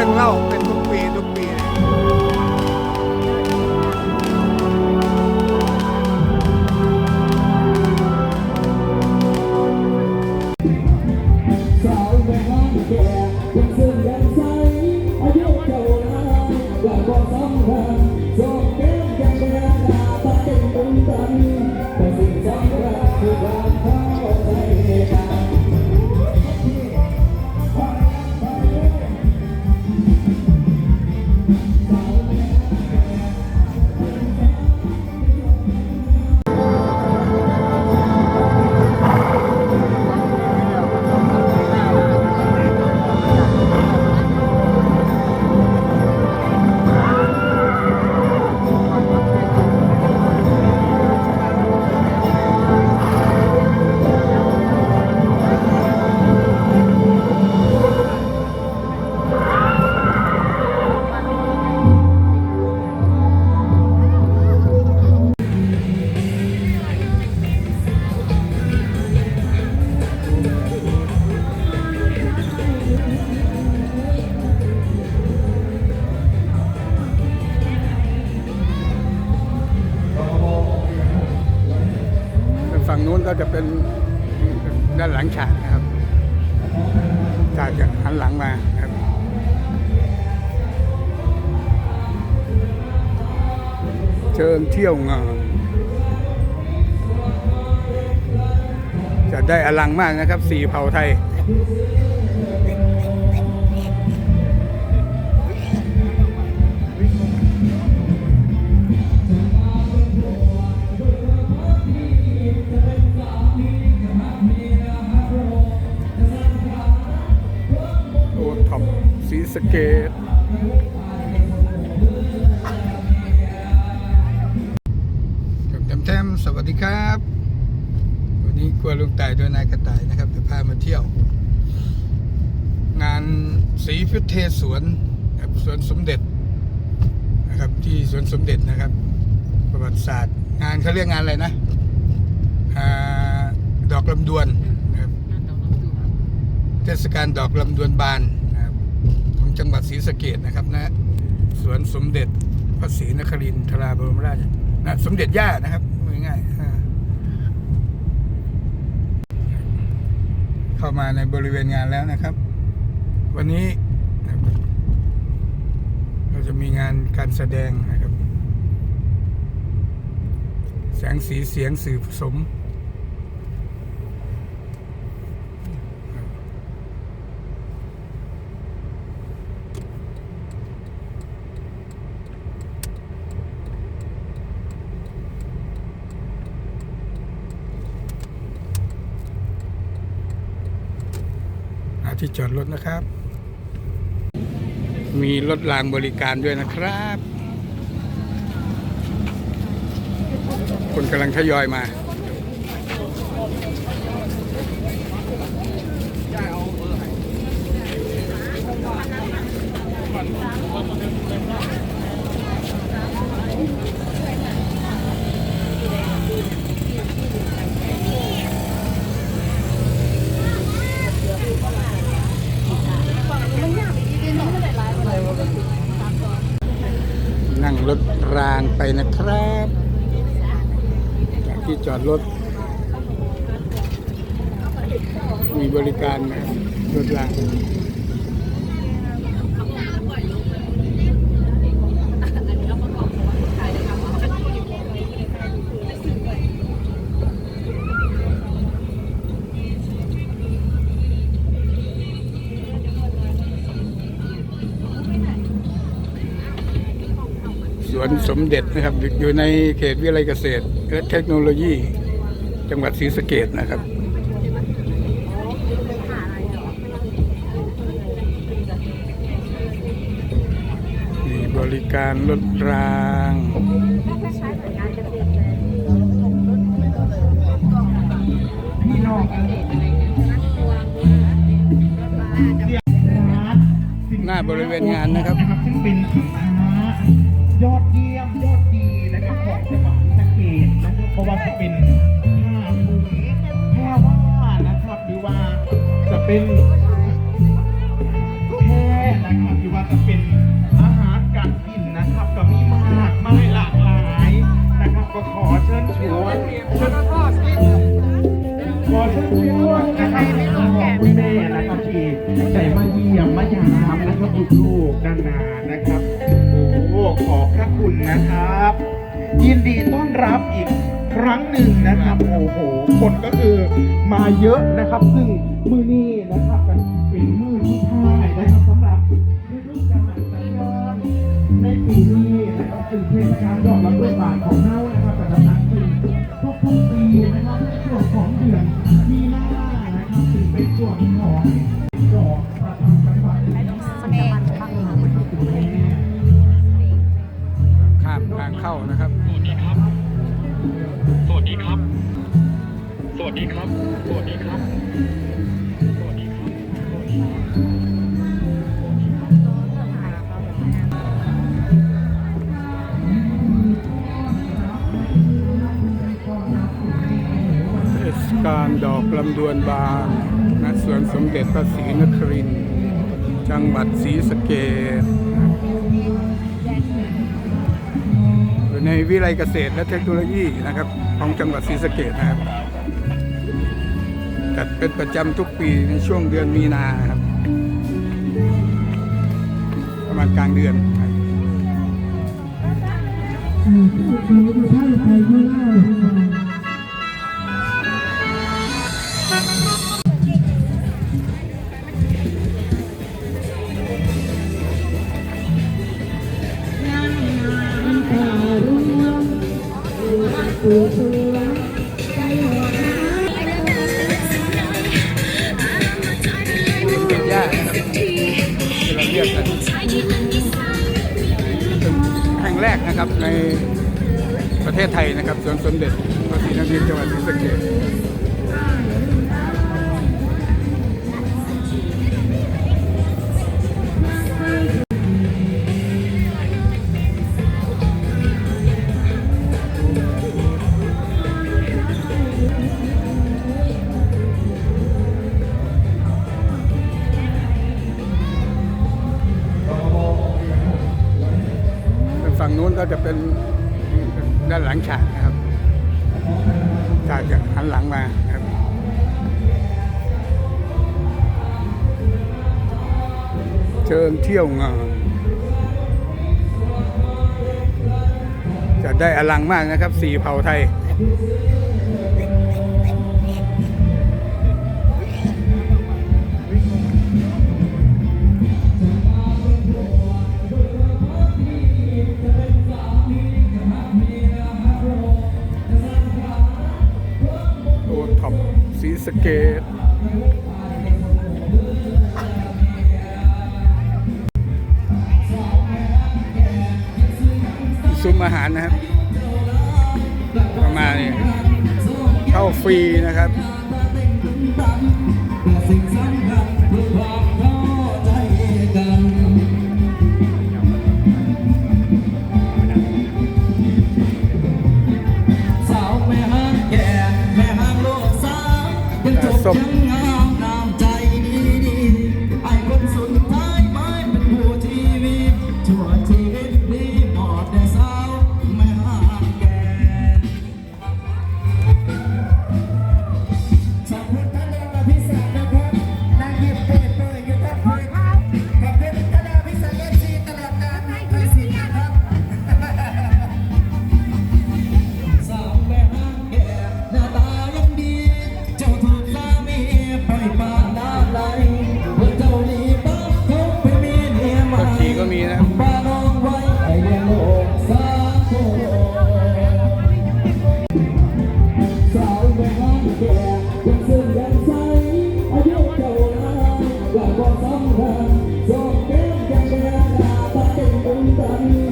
รื่องเล่าเป็น นู้นก็จะเป็นด้านหลังฉากนะครับฉากจะหันหลังมาครับเชิญเที่ยวงานจะได้อลังมากนะครับสี่เผ่าไทย เกตกับแต้มๆสวัสดีครับ วันนี้กลัวลุงต่ายด้วยนายกระต่ายนะครับจะพามาเที่ยว งานสีพิเทศสวนสวนสมเด็จนะครับที่สวนสมเด็จนะครับ ประวัติศาสตร์ งานเขาเรียกงานอะไรนะอดอกลำดวนครับเทศกาลดอกลำดวนบาน จังหวัดศรีสะเกดนะครับนะสวนสมเด็จพระศรีนครินทราบรมราชนะสมเด็จย่านะครับง่ายๆเข้ามาในบริเวณงานแล้วนะครับ วันนี้เราจะมีงานการแสดงนะครับ แสงสีเสียงสื่อผสม หา ที่จอดรถนะครับ มีรถรางบริการด้วยนะครับ คนกำลังทยอยมา นั่งรถรางไป นะครับจากที่จอดรถ มีบริการนะรถราง วนสมเด็จนะครับ อยู่ในเขตวิทยาลัยเกษตรและเทคโนโลยี จังหวัดศรีสะเกดนะครับมีบริการรถรางหน้าบริเวณงานนะครับ เป็นแพร่นะครับหรือว่าจะเป็นอาหารการกินนะครับ ก็มีมากมายหลากหลายนะครับ ก็ขอเชิญชวนขอเชิญชวนนะครับคุณแม่นะครับที่ใจมาเยี่ยมมายามนะครับลูกๆด้านหน้านะครับโอ้โหขอบพระคุณนะครับ ยินดีต้อนรับอีกครั้งหนึ่งนะครับ โอ้โห คนก็คือมาเยอะนะครับ ซึ่งมือนี้ ดีครับ สวัสดีครับ สวัสดีครับ สวัสดีครับ สวัสดีครับกาลดอกลำดวนบานณสวนสมเด็จพระศรีนครินทร์จังหวัดศรีสะเกษ วิไลเกษตรและเทคโนโลยีนะครับ ของจังหวัดศรีสะเกดนะครับจัดเป็นประจำทุกปีในช่วงเดือนมีนาครับประมาณกลางเดือนครับ ประเทศไทยนะครับสวนสมเด็จพระศรีนครินทร์จังหวัดศรีสะเกษฝั่งนู้นก็จะเป็น ด้านหลังฉากนะครับฉากจะหันหลังมาครับเชิญเที่ยวงานจะได้อลังมากนะครับ สีเผาไทย ซุ้มอาหารนะครับประมาณนี้เข้าฟรีนะครับสิ่ง บัง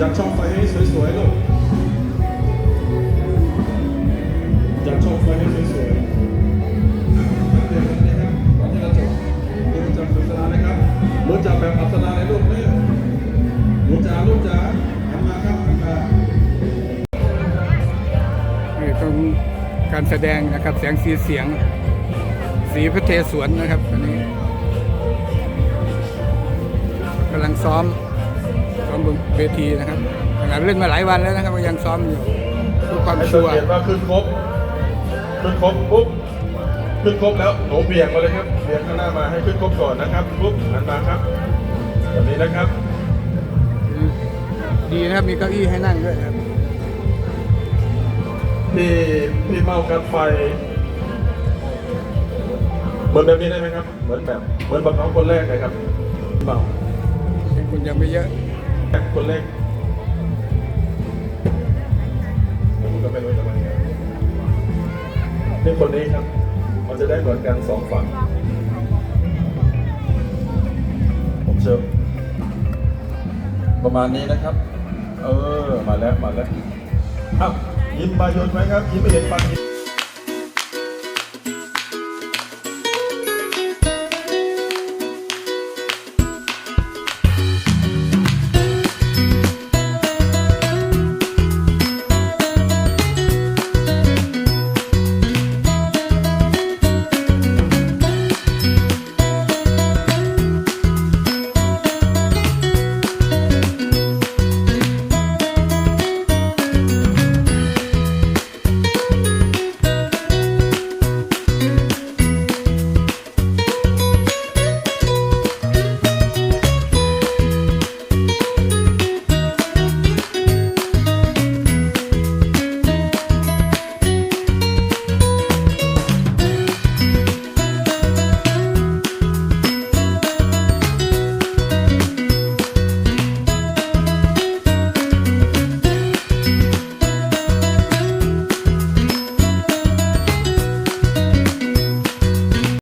จัดช่องไฟให้สวยๆลูกจัดช่องไฟให้สวยๆอะเดี๋ยวนะครับก่อนที่เราจบดูจับอัปสรานะครับรู้จักแบบอัปสราในลูกนี่ยรู้จ๋ารู้จ๋าหันมาครับหันมานี่ตรงการแสดงนะครับแสงสีเสียง สีพระเทศวนนะครับตอนนี้กำลังซ้อม ซ้อมบนเวทีนะครับขนาดเล่นมาหลายวันแล้วนะครับก็ยังซ้อมอยู่เพื่อความให้ชัสังวร์เกตว่าขึ้นครบ ขึ้นครบปุ๊บ ขึ้นครบแล้วหนูเบี่ยงมาเลยครับ เบี่ยงข้างหน้ามาให้ขึ้นครบก่อนนะครับ ปุ๊บหันมาครับ แบบนี้นะครับ ดีนะครับมีเก้าอี้ให้นั่งด้วยนะครับที่ที่เมากันไฟ เหมือนแบบนี้ได้ไหมครับ เหมือนแบบ เหมือนบักน้องคนแรกเลยครับเมาคนยังไม่เยอะ คนแรกผมก็ไม่รู้จะมาไงนี่คนนี้ครับ มันจะได้เหมือนกันสองฝั่ง ผมเชิญประมาณนี้นะครับ เออ มาแล้ว มาแล้วอ้าวยิ้มบายนไหมครับ ยิ้มไม่เห็นฟันยิ้